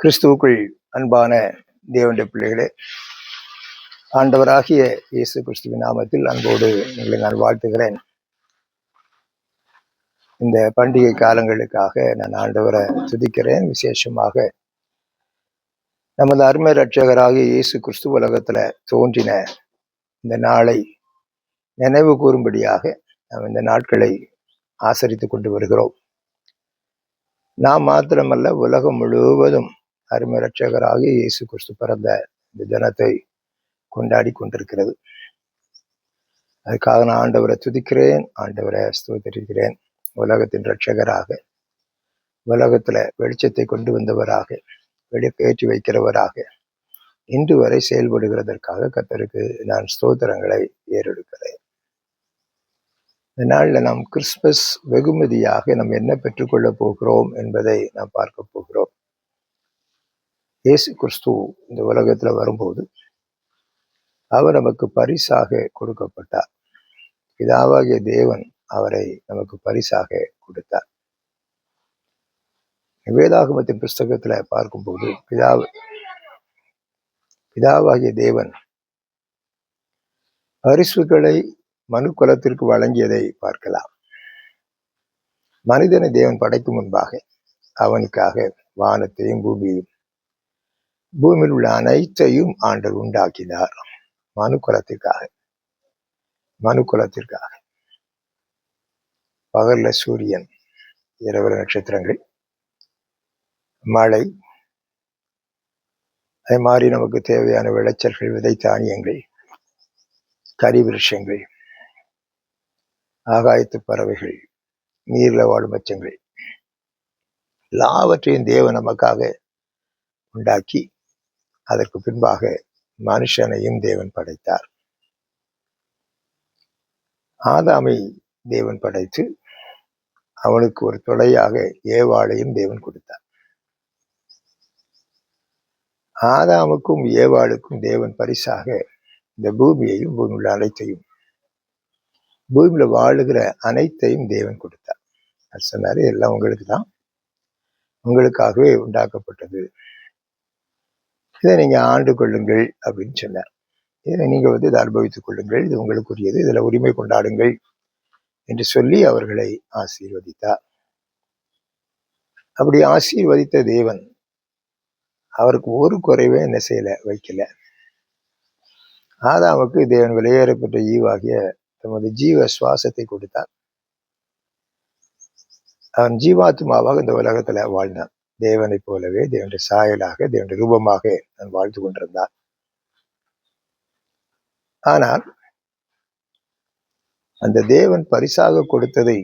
கிறிஸ்துவுக்குள் அன்பான தேவனுடைய பிள்ளைகளே ஆண்டவராகிய இயேசு கிறிஸ்துவின் நாமத்தில் அன்போடு உங்களை நான் வாழ்த்துகிறேன். இந்த பண்டிகை காலங்களுக்காக நான் ஆண்டவரை துதிக்கிறேன். விசேஷமாக நமது அருமை ரட்சகராகிய இயேசு கிறிஸ்து உலகத்துல தோன்றின இந்த நாளை நினைவு கூறும்படியாக நாம் இந்த நாட்களை ஆசரித்து கொண்டு வருகிறோம். நாம் மாத்திரமல்ல உலகம் முழுவதும் அருமை ரட்சகராகி இயேசு கிறிஸ்து பிறந்த இந்த தினத்தை கொண்டாடி கொண்டிருக்கிறது. அதுக்காக நான் ஆண்டவரை துதிக்கிறேன் ஆண்டவரை ஸ்தோத்தரிக்கிறேன். உலகத்தின் ரட்சகராக உலகத்துல வெளிச்சத்தை கொண்டு வந்தவராக வெளிப்பேற்றி வைக்கிறவராக இன்று வரை செயல்படுகிறதற்காக கத்தருக்கு நான் ஸ்தோத்திரங்களை ஏறெடுக்கிறேன். இந்த நாளில் நாம் கிறிஸ்மஸ் வெகுமதியாக நாம் என்ன பெற்றுக்கொள்ளப் போகிறோம் என்பதை நாம் பார்க்க போகிறோம். இயேசு கிறிஸ்து இந்த உலகத்துல வரும்போது அவர் நமக்கு பரிசாக கொடுக்கப்பட்டார். பிதாவாகிய தேவன் அவரை நமக்கு பரிசாக கொடுத்தார். வேதாகமத்தின் புஸ்தகத்துல பார்க்கும்போது பிதா பிதாவாகிய தேவன் பரிசுகளை மனு குலத்திற்கு வழங்கியதை பார்க்கலாம். மனிதனை தேவன் படைக்கும் முன்பாக அவனுக்காக வானத்தையும் பூமியையும் பூமியில் உள்ள அனைத்தையும் ஆண்டவர் உண்டாக்கினார். மனு குலத்திற்காக மனு குலத்திற்காக. பகல்ல சூரியன் இரவு நட்சத்திரங்கள் மழை அதே மாதிரி நமக்கு தேவையான விளைச்சல்கள் விதை தானியங்கள் கறி விருஷங்கள் ஆகாயத்து பறவைகள் நீரில் வாழும் மச்சங்கள். எல்லாவற்றையும் தேவன் நமக்காக உண்டாக்கி அதற்கு பின்பாக மனுஷனையும் தேவன் படைத்தார். ஆதாமை தேவன் படைத்து அவனுக்கு ஒரு துணையாக ஏவாளையும் தேவன் கொடுத்தார். ஆதாமுக்கும் ஏவாளுக்கும் தேவன் பரிசாக இந்த பூமியையும் பூமியுள்ள அனைத்தையும் பூமியில வாழுகிற அனைத்தையும் தேவன் கொடுத்தார். அது சொன்னார் எல்லாம் உங்களுக்கு தான் உங்களுக்காகவே உண்டாக்கப்பட்டது. இதை நீங்க ஆண்டு கொள்ளுங்கள் அப்படின்னு சொன்னார். இதை நீங்க வந்து இதை அனுபவித்துக் கொள்ளுங்கள். இது உங்களுக்குரியது. இதுல உரிமை கொண்டாடுங்கள் என்று சொல்லி அவர்களை ஆசீர்வதித்தார். அப்படி ஆசீர்வதித்த தேவன் அவருக்கு ஒரு குறைவே என்ன செய்யலை? வைக்கல. ஆதாமுக்கு தேவன் வெளியேறப்பட்ட ஈவாகிய தமது ஜீவ சுவாசத்தை கொடுத்தார். அவன் ஜீவாத்மாவாக இந்த உலகத்துல வாழ்ந்தான் தேவனை போலவே தேவனுடைய சாயலாக தேவனுடைய ரூபமாக நான் வாழ்ந்து கொண்டிருந்தான் ஆனால் அந்த தேவன் பரிசாக கொடுத்ததை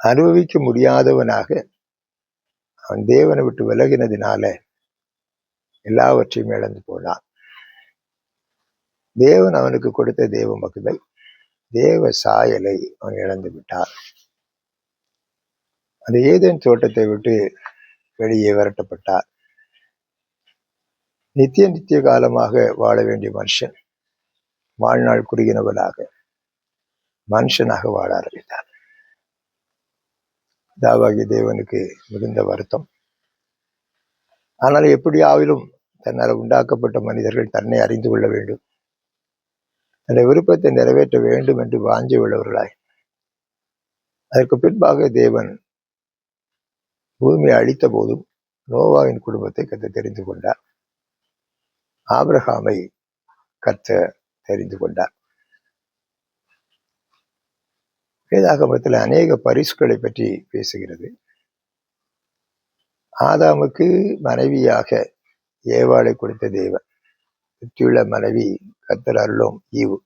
அனுபவிக்க முடியாதவனாக அவன் தேவனை விட்டு விலகினதினால எல்லாவற்றையும் இழந்து போனான். தேவன் அவனுக்கு கொடுத்த தேவ மகிமை தேவ சாயலை அவன் இழந்து விட்டார் அந்த ஏதேன் தோட்டத்தை விட்டு வெளியே விரட்டப்பட்டார். நித்திய நித்திய காலமாக வாழ வேண்டிய மனுஷன் வாழ்நாள் குறுகினவனாக மனுஷனாக வாழ ஆரம்பித்தார். தாவாகிய தேவனுக்கு மிகுந்த வருத்தம். ஆனால் எப்படி ஆவிலும் தன்னால் உண்டாக்கப்பட்ட மனிதர்கள் தன்னை அறிந்து கொள்ள வேண்டும். அந்த விருப்பத்தை நிறைவேற்ற வேண்டும் என்று வாஞ்சி உள்ளவர்களாய் அதற்கு பின்பாக தேவன் பூமியை அழித்த போதும் நோவாவின் குடும்பத்தை கத்த தெரிந்து கொண்டார். ஆபிரகாமை கத்த தெரிந்து கொண்டார். வேதாகமத்தில் அநேக பரிசுகளை பற்றி பேசுகிறது. ஆதாமுக்கு மனைவியாக ஏவாளை கொடுத்த தேவன். சுற்றியுள்ள மனைவி கத்தர் அருளும் ஈவு.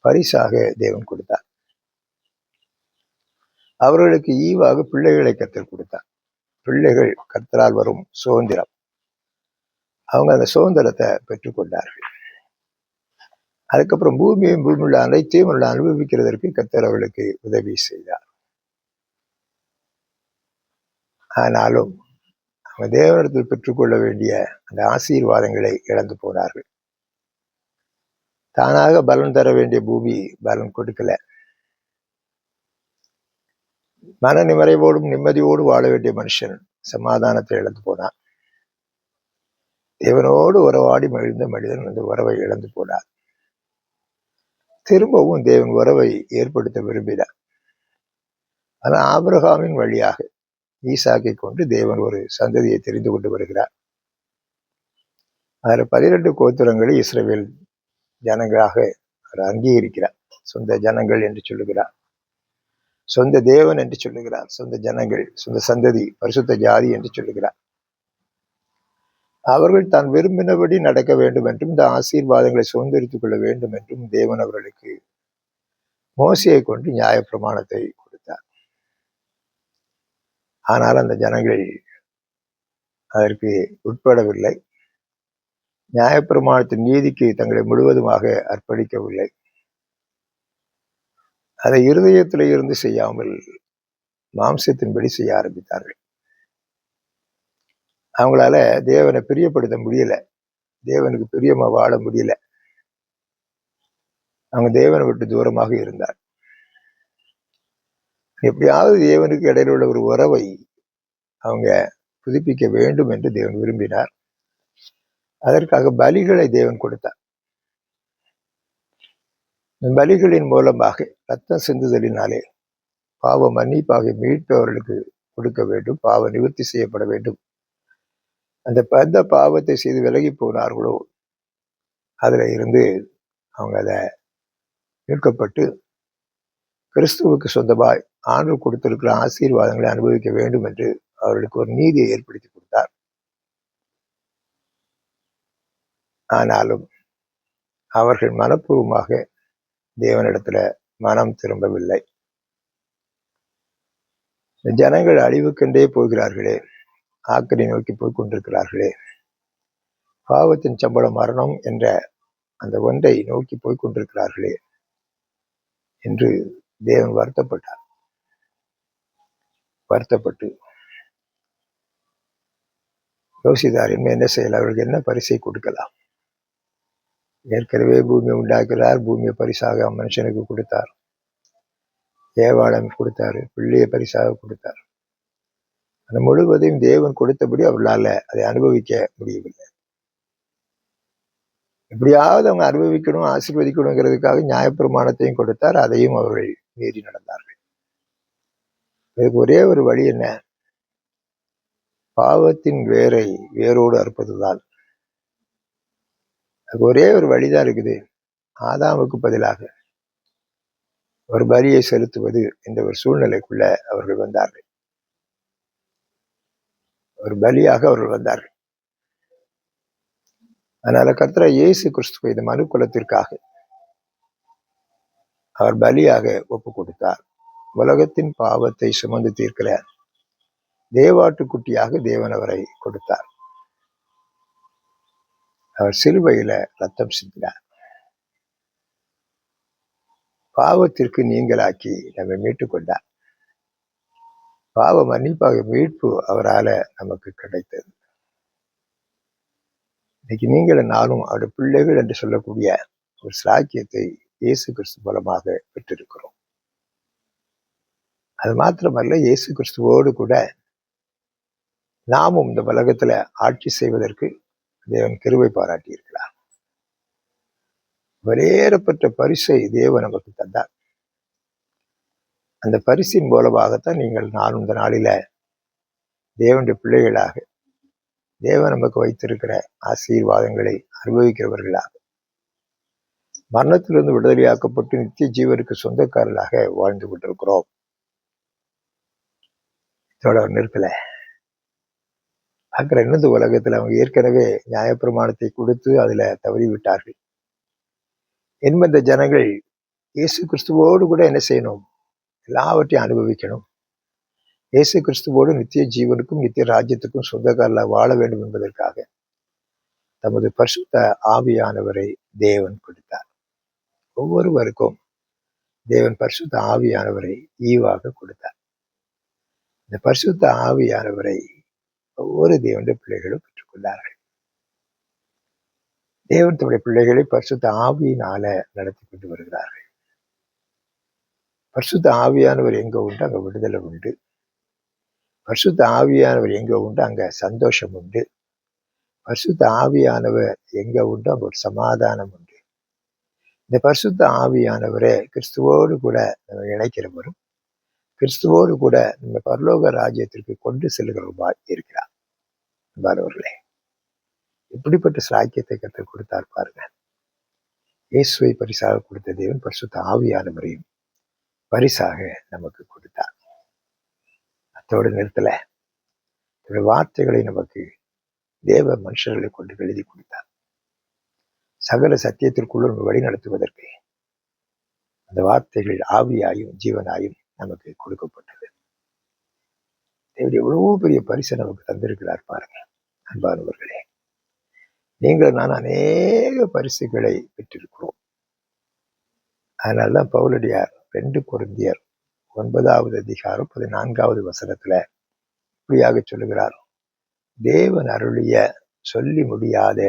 பரிசாக தேவன் கொடுத்தார். அவர்களுக்கு ஈவாக பிள்ளைகளை கத்தர் கொடுத்தார். பிள்ளைகள் கத்தரால் வரும் சுதந்திரம். அவங்க அந்த சுதந்திரத்தை பெற்றுக்கொண்டார்கள். அதுக்கப்புறம் பூமியும் பூமியுள்ள அனைத்தையும் அவர்கள் அனுபவிக்கிறதற்கு கத்தர் அவர்களுக்கு உதவி செய்தார். ஆனாலும் தேவனிடத்தில் பெற்றுக்கொள்ள வேண்டிய அந்த ஆசீர்வாதங்களை இழந்து போனார்கள். தானாக பலன் தர வேண்டிய பூமி பலன் கொடுக்கல. மன நிமறைவோடும் நிம்மதியோடு வாழ வேண்டிய மனுஷன் சமாதானத்தை இழந்து போனான். தேவனோடு உறவாடி மகிழ்ந்த மனிதன் அந்த உறவை இழந்து போனார். திரும்பவும் தேவன் உறவை ஏற்படுத்த விரும்பினார். ஆனால் ஆபிரகாமின் வழியாக ஈசாக்கை கொண்டு தேவன் ஒரு சந்ததியை தெரிந்து கொண்டு வருகிறார். அதில் பதினெட்டு கோத்திரங்களை இஸ்ரேல் ஜனங்களாக அவர் அங்கீகரிக்கிறார் சொந்த ஜனங்கள் என்று சொல்லுகிறார். சொந்த தேவன் என்று சொல்லுகிறார். சொந்த ஜனங்கள் சொந்த சந்ததி பரிசுத்த ஜாதி என்று சொல்லுகிறார். அவர்கள் தான் விரும்பினபடி நடக்க வேண்டும் என்றும் இந்த ஆசீர்வாதங்களை சுதந்திரித்துக் கொள்ள வேண்டும் என்றும் தேவன் அவர்களுக்கு மோசையை கொண்டு நியாய பிரமாணத்தை ஆனால் அந்த ஜனங்கள் அதற்கு உட்படவில்லை. நியாயப்பிரமாணத்தின் நீதிக்கு தங்களை முழுவதுமாக அர்ப்பணிக்கவில்லை. அதை இருதயத்தில் இருந்து செய்யாமல் மாம்சத்தின்படி செய்ய ஆரம்பித்தார்கள். அவங்களால தேவனை பிரியப்படுத்த முடியல. தேவனுக்கு பிரியமா வாழ முடியல. அவங்க தேவனை விட்டு தூரமாக இருந்தார். எப்படியாவது தேவனுக்கு இடையில் உள்ள ஒரு உறவை அவங்க புதுப்பிக்க வேண்டும் என்று தேவன் விரும்பினார். அதற்காக பலிகளை தேவன் கொடுத்தார். பலிகளின் மூலமாக ரத்தம் சிந்துதலினாலே பாவ மன்னிப்பாக மீட்பவர்களுக்கு கொடுக்க வேண்டும் பாவ நிவர்த்தி செய்யப்பட வேண்டும். அந்த பந்த பாவத்தை செய்து விலகி போனார்களோ அதில் இருந்து அவங்க அதை மீட்கப்பட்டு கிறிஸ்துவுக்கு சொந்தமாய் ஆண்டு கொடுத்திருக்கிற ஆசீர்வாதங்களை அனுபவிக்க வேண்டும் என்று அவர்களுக்கு ஒரு நீதியை ஏற்படுத்தி கொடுத்தார். ஆனாலும் அவர்கள் மனப்பூர்வமாக தேவனிடத்துல மனம் திரும்பவில்லை. ஜனங்கள் அழிவுக்கென்றே போகிறார்களே ஆக்கரை நோக்கி போய் கொண்டிருக்கிறார்களே பாவத்தின் சம்பளம் மரணம் என்ற அந்த ஒன்றை நோக்கி போய் கொண்டிருக்கிறார்களே என்று தேவன் வருத்தப்பட்டார். வருத்தப்பட்டு யோசித்தார் என்ன என்ன செய்யலாம்? அவர்களுக்கு என்ன பரிசை கொடுக்கலாம்? ஏற்கனவே பூமியை உண்டாக்குறார் பூமியை பரிசாக மனுஷனுக்கு கொடுத்தார். ஏவாளம் கொடுத்தாரு பிள்ளையை பரிசாக கொடுத்தார். அந்த முழுவதையும் தேவன் கொடுத்தபடி அவர்களால் அதை அனுபவிக்க முடியவில்லை. எப்படியாவது அவங்க அனுபவிக்கணும் ஆசீர்வதிக்கணுங்கிறதுக்காக நியாயப்பிரமாணத்தையும் கொடுத்தார் அதையும் அவர்கள் மீறி நடந்தார்கள். ஒரே ஒரு வழி என்ன? பாவத்தின் வேரை வேரோடு அறுப்பதுதான். அதுக்கு ஒரே ஒரு வழிதான் இருக்குது. ஆதாமுக்கு பதிலாக ஒரு பலியை செலுத்துவது என்ற ஒரு சூழ்நிலைக்குள்ள அவர்கள் வந்தார்கள். ஒரு பலியாக அவர்கள் வந்தார்கள். அதனால கர்த்தரா இயேசு கிறிஸ்துவ இந்த மனு குலத்திற்காக அவர் பலியாக ஒப்பு கொடுத்தார் உலகத்தின் பாவத்தை சுமந்து தீர்க்கிறார். தேவாட்டுக்குட்டியாக தேவன் அவரை கொடுத்தார். அவர் சிலுவையில ரத்தம் சிந்தினார். பாவத்திற்கு நீங்களாக்கி நம்மை மீட்டுக் கொண்டார் பாவ மன்னிப்பாக மீட்பு அவரால நமக்கு கிடைத்தது. இன்னைக்கு நீங்களும் நானும் அவருடைய பிள்ளைகள் என்று சொல்லக்கூடிய ஒரு சாக்கியத்தை இயேசு கிறிஸ்து மூலமாக பெற்றிருக்கிறோம். அது மாத்திரமல்ல இயேசு கிறிஸ்துவோடு கூட நாமும் இந்த உலகத்துல ஆட்சி செய்வதற்கு தேவன் கிருவை பாராட்டியிருக்கிறார். வெளியேறப்பட்ட பரிசை தேவன் நமக்கு தந்தார். அந்த பரிசின் மூலமாகத்தான் நீங்கள் நானும் இந்த நாளில தேவனுடைய பிள்ளைகளாக தேவன் நமக்கு வைத்திருக்கிற ஆசீர்வாதங்களை அனுபவிக்கிறவர்களாக மரணத்திலிருந்து விடுதலையாக்கப்பட்டு நித்திய ஜீவனுக்கு சொந்தக்காரர்களாக வாழ்ந்து கொண்டிருக்கிறோம். இதோட நிறுத்தல. அக்கறை இன்னொரு உலகத்தில் அவங்க ஏற்கனவே நியாயப்பிரமாணத்தை கொடுத்து அதில் தவறிவிட்டார்கள். விட்டார்கள் இந்த ஜனங்கள் இயேசு கிறிஸ்துவோடு கூட என்ன செய்யணும்? எல்லாவற்றையும் அனுபவிக்கணும். இயேசு கிறிஸ்துவோடு நித்திய ஜீவனுக்கும் நித்திய ராஜ்யத்துக்கும் சொந்தக்காரில் வாழ வேண்டும் என்பதற்காக தமது பரிசுத்த ஆவியானவரை தேவன் கொடுத்தார். ஒவ்வொருவருக்கும் தேவன் பரிசுத்த ஆவியானவரை ஈவாக கொடுத்தார். இந்த பரிசுத்த ஆவியானவரை ஒவ்வொரு தேவனுடைய பிள்ளைகளும் பெற்றுக்கொண்டார்கள். தேவன் தம்முடைய பிள்ளைகளை பரிசுத்த ஆவியினால நடத்தி கொண்டு வருகிறார்கள். பரிசுத்த ஆவியானவர் எங்க உண்டு? அங்க விடுதலை உண்டு. பரிசுத்த ஆவியானவர் எங்க உண்டு? அங்க சந்தோஷம் உண்டு. பரிசுத்த ஆவியானவர் எங்க உண்டு? அங்க ஒரு சமாதானம் உண்டு. இந்த பரிசுத்த ஆவியானவரே கிறிஸ்துவோடு கூட நம்ம இணைக்கிறவரும் கிறிஸ்துவோடு கூட நம்ம பரலோக ராஜ்யத்திற்கு கொண்டு செல்கிறவருமாய் இருக்கிறார். அன்பானவர்களே இப்படிப்பட்ட சாக்கியத்தை கற்றுக் கொடுத்தார் பாருங்க. இயேசுவை பரிசாக கொடுத்த தேவன் பரிசுத்த ஆவியானவரையும் பரிசாக நமக்கு கொடுத்தார். அத்தோடு நிறுத்தல வார்த்தைகளை நமக்கு தேவ மனுஷர்களை கொண்டு எழுதி கொடுத்தார். சகல சத்தியத்திற்குள்ளும் வழி நடத்துவதற்கு அந்த வார்த்தைகள் ஆவியாயும் ஜீவனாயும் நமக்கு கொடுக்கப்பட்டது. தேவன் எவ்வளவோ பெரிய பரிசை நமக்கு தந்திருக்கிறார் பாருங்க அன்பானவர்களே. நீங்கள் நான் அநேக பரிசுகளை பெற்றிருக்கிறோம். அதனால்தான் பவுலடியார் ரெண்டு குருந்தியர் ஒன்பதாவது அதிகாரம் பதினான்காவது வசனத்துல இப்படியாக சொல்லுகிறார். தேவன் அருளிய சொல்லி முடியாத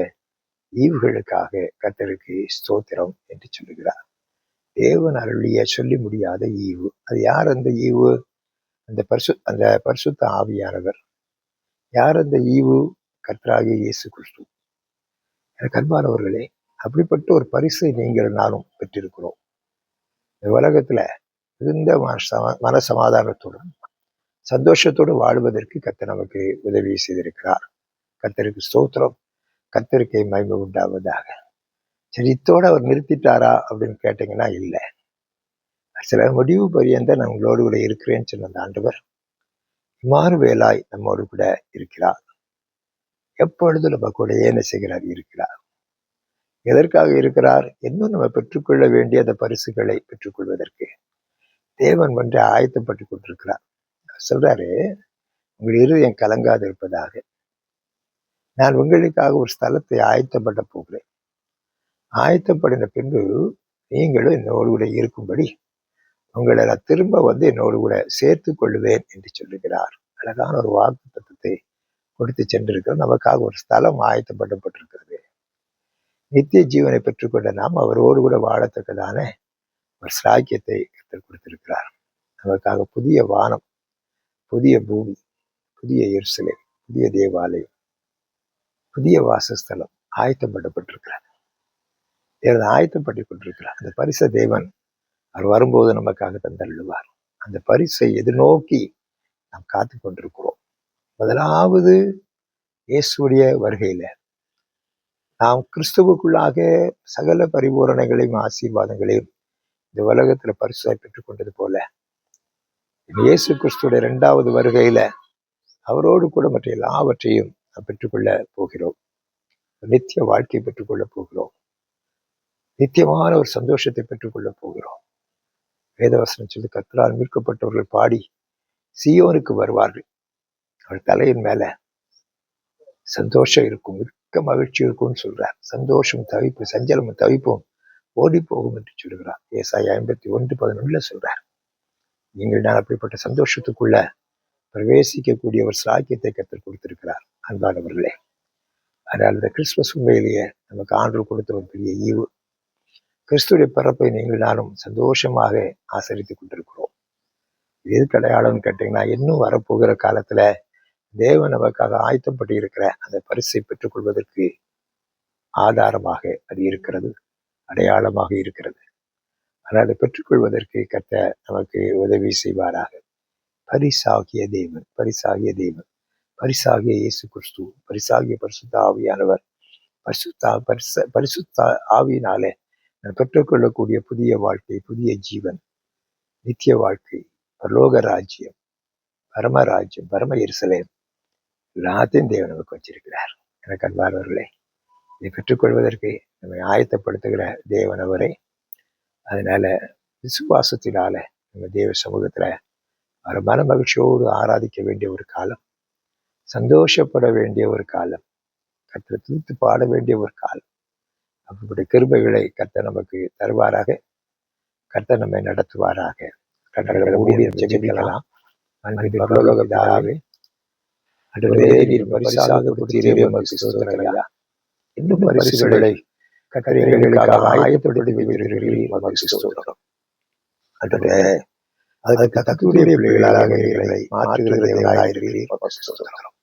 ஈவுகளுக்காக கத்தருக்கு ஸ்தோத்திரம் என்று சொல்லுகிறார். தேவன் அருளிய சொல்லி முடியாத ஈவு. அது யார் அந்த ஈவு? அந்த பரிசு அந்த பரிசுத்த ஆவியானவர். யார் அந்த ஈவு? கர்த்தராகிய இயேசு கிறிஸ்து. எனக்கு அன்பானவர்களே அப்படிப்பட்ட ஒரு பரிசை நீங்கள் நானும் பெற்றிருக்கிறோம். இந்த உலகத்துல மிகுந்த மன- மன சமாதானத்துடன் சந்தோஷத்தோடு வாழ்வதற்கு கத்த நமக்கு உதவி செய்திருக்கிறார். கத்தருக்கு ஸ்தோத்திரம். கத்திரிக்கை மகிமை உண்டாவதாக. சரி இத்தோட அவர் நிறுத்திட்டாரா அப்படின்னு கேட்டீங்கன்னா இல்லை. சில முடிவு பரியந்த நான் உங்களோடு கூட இருக்கிறேன்னு சொன்ன அந்த ஆண்டவர் இம்மாறு வேலாய் நம்மோடு கூட இருக்கிறார். எப்பொழுதும் நம்ம கூட ஏன செய்கிறார் இருக்கிறார். எதற்காக இருக்கிறார்? இன்னும் நம்ம பெற்றுக்கொள்ள வேண்டிய அந்த பரிசுகளை பெற்றுக்கொள்வதற்கு. தேவன் ஒன்றை ஆயத்தப்பட்டு கொண்டிருக்கிறார். அவர் சொல்றாரு உங்கள் இருதயம் கலங்காது இருப்பதாக நான் உங்களுக்காக ஒரு ஸ்தலத்தை ஆயத்தப்பட போகிறேன். ஆயத்தப்படின பின்பு நீங்களும் என்னோடு கூட இருக்கும்படி உங்களை நான் திரும்ப வந்து என்னோடு கூட சேர்த்து கொள்ளுவேன் என்று சொல்லுகிறார். அழகான ஒரு வாக்கு தத்துவத்தை கொடுத்து சென்றிருக்கிறோம். நமக்காக ஒரு ஸ்தலம் ஆயத்தப்படப்பட்டிருக்கிறது. நித்திய ஜீவனை பெற்றுக்கொண்ட நாம் அவரோடு கூட வாழத்தக்கதான ஒரு சாக்கியத்தை கொடுத்திருக்கிறார். நமக்காக புதிய வானம் புதிய பூமி புதிய எருசலை புதிய தேவாலயம் புதிய வாசஸ்தலம் ஆயத்தம் பண்ணப்பட்டிருக்கிறார். ஆயத்தம் பண்ணி கொண்டிருக்கிறார் அந்த பரிச தேவன் அவர் வரும்போது நமக்காக தந்தள்ளுவார். அந்த பரிசை எதிர்நோக்கி நாம் காத்து கொண்டிருக்கிறோம். முதலாவது இயேசுடைய வருகையில நாம் கிறிஸ்துவுக்குள்ளாக சகல பரிபூரணங்களையும் ஆசீர்வாதங்களையும் இந்த உலகத்துல பரிசாய் பெற்றுக் கொண்டது போல இயேசு கிறிஸ்துடைய இரண்டாவது வருகையில அவரோடு கூட மற்ற எல்லாவற்றையும் பெற்றுக்கொள்ள போகிறோம். நித்திய வாழ்க்கையை பெற்றுக்கொள்ள போகிறோம். நித்தியமான ஒரு சந்தோஷத்தை பெற்றுக்கொள்ள போகிறோம். வேதவசனம் சொல்லி கர்த்தரால் மீட்கப்பட்டவர்கள் பாடி சியோனுக்கு வருவார்கள். அவர் தலையின் மேல சந்தோஷம் இருக்கும் மிக்க மகிழ்ச்சி இருக்கும்னு சொல்றார். சந்தோஷம் தவிப்பு சஞ்சலமும் தவிப்பும் ஓடி போகும் என்று சொல்கிறார் ஏசாய் ஐம்பத்தி ஒன்று பதினொன்றுல சொல்றார். நீங்கள் நான் அப்படிப்பட்ட சந்தோஷத்துக்குள்ள பிரவேசிக்கக்கூடிய ஒரு சாக்கியத்தை கற்றுக் கொடுத்திருக்கிறார். அன்பானவர்களே அதனால் இந்த கிறிஸ்துமஸ் உண்மையிலேயே நமக்கு ஆண்டு கொடுத்த ஒரு பெரிய ஈவு. கிறிஸ்துடைய பிறப்பை நீங்கள் நானும் சந்தோஷமாக ஆசரித்துக் கொண்டிருக்கிறோம். இது எதுக்கு அடையாளம்னு கேட்டீங்கன்னா இன்னும் வரப்போகிற காலத்துல தேவன் நமக்காக ஆயத்தப்பட்டு இருக்கிற அந்த பரிசை பெற்றுக்கொள்வதற்கு ஆதாரமாக அது இருக்கிறது அடையாளமாக இருக்கிறது. ஆனால் அதை பெற்றுக்கொள்வதற்கு கத்த நமக்கு உதவி செய்வாராக. பரிசாகிய தேவன் பரிசாகிய தேவன் பரிசாகிய இயேசு கிறிஸ்து பரிசாகிய பரிசுத்த ஆவியானவர் பரிசுத்தா பரிச பரிசுத்த ஆவியினாலே நான் பெற்றுக்கொள்ளக்கூடிய புதிய வாழ்க்கை புதிய ஜீவன் நித்திய வாழ்க்கை பரலோக ராஜ்யம் பரமராஜ்யம் பரம எரிசலேம் எல்லாத்தையும் தேவன் நமக்கு வச்சிருக்கிறார். எனக்கு அன்பானவர்களே இதை பெற்றுக்கொள்வதற்கு நம்மை ஆயத்தப்படுத்துகிற தேவன் அவரே. அதனால விசுவாசத்தினால நம்ம தேவ சமூகத்தில் அவர் மன மகிழ்ச்சியோடு ஆராதிக்க வேண்டிய ஒரு காலம். சந்தோஷப்பட வேண்டிய ஒரு காலம். கர்த்தரை துதித்து பாட வேண்டிய ஒரு காலம். அப்படிப்பட்ட கிருபைகளை கர்த்தர் நமக்கு தருவாராக. கர்த்தர் நம்மை நடத்துவாராக. ஜெபிக்கலாம். இன்னும் பரிசுகளை கர்த்தர் எங்களுக்காக ஆயத்தப்படுத்தி வைத்திருக்கிறீர் உமக்கு ஸ்தோத்திரம். அதுக்கு கத்துடைய பிள்ளைகளாக எங்களை மாற்றுகிற தேவனாக இருக்கிறீர். ஸ்தோத்திரம்.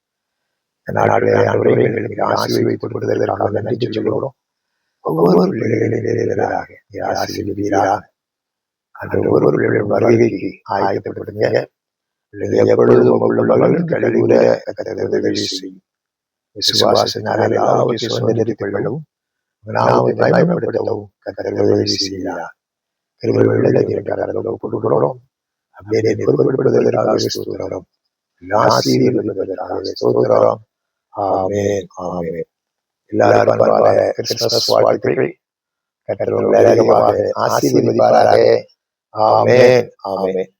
இந்த நாடுகளை ஆண்டவரே எங்களுக்கு ஆசீர்வதித்து கொடுத்ததற்காக நன்றி சொல்கிறோம். ஒவ்வொரு நீர் ஆசீர்வதிப்பீராக. அந்த ஒவ்வொரு பிள்ளைகளும் வருகைக்கு ஆயத்தப்படுங்க பிள்ளைகள் எப்பொழுதும் உள்ளவர்களும் கழிவுற உதவி செய்யும். விசுவாசத்தினால் எல்லாவற்றையும் சுதந்திரித்துக் கொள்ளவும். நாமத்தை பயன்படுத்தவும் கத்தர் உதவி செய்கிறார் கிருபை உள்ள தீர்க்கரங்களோடு கொடுக்கிறோம் அப்படியே பொறுப்படுவதற்காக ஸ்தோத்திரம் ஆசீர்வதிப்பதற்காக ஸ்தோத்திரம் ஆமென் ஆமென் எல்லாரும் அன்பான கிறிஸ்துமஸ் வாழ்த்துக்கள் கத்தர் உங்களை அதிகமாக ஆசீர்வதிப்பாராக ஆமென் ஆமென்